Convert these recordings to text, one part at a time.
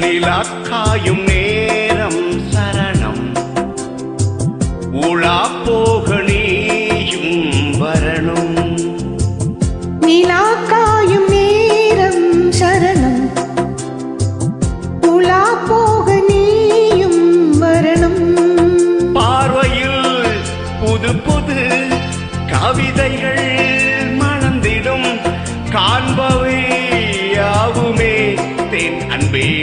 நிலாக்காயும் நேரம் சரணம். உலா போக நீயும் வரணும். நிலா காயும் நேரம் சரணம். உலா போக நீயும் வரணும். பார்வையில் புது புது கவிதைகள் மணந்திடும். காண்பவை யாவுமே. தென் அன்பே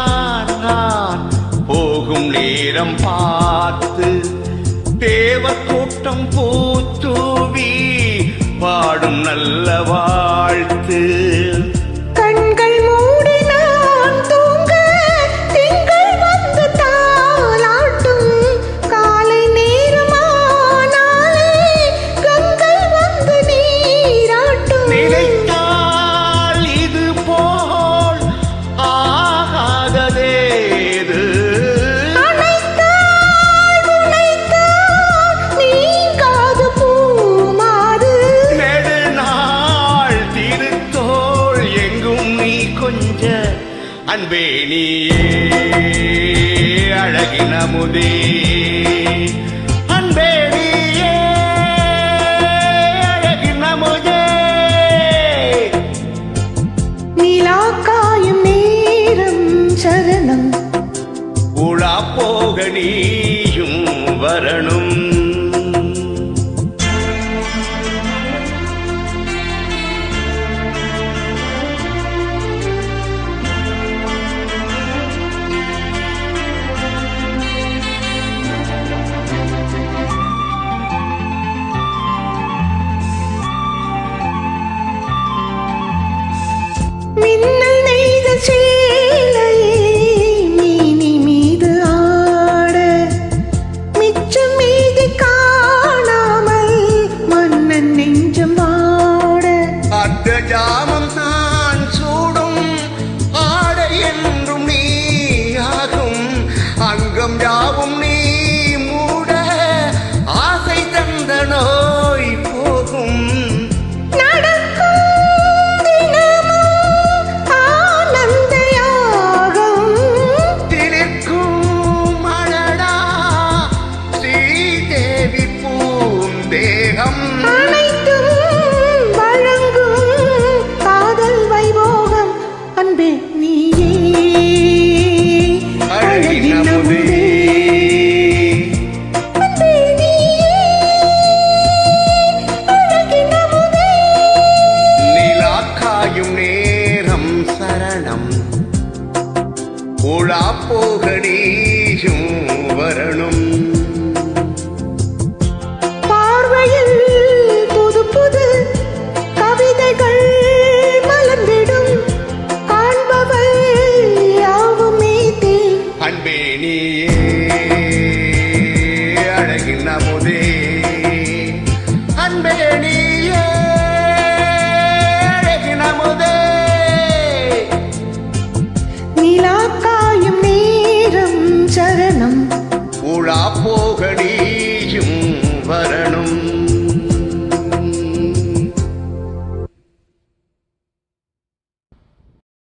நேரம் பார்த்து தேவ கூட்டம் பூத்தூவி பாடும் நல்லவா அன்பே நீயே அழகின முதே. அன்பே நீயே அழகின முதே. நிலா காயும் நேரம் சரணம். உலா போக நீயும் வரணும். சரணம். உலா போக நீயும் வரணும். பார்வையில் புது புது கவிதைகள் மலர்ந்திடும். காண்பவள் யாவுமே அன்பே நீயே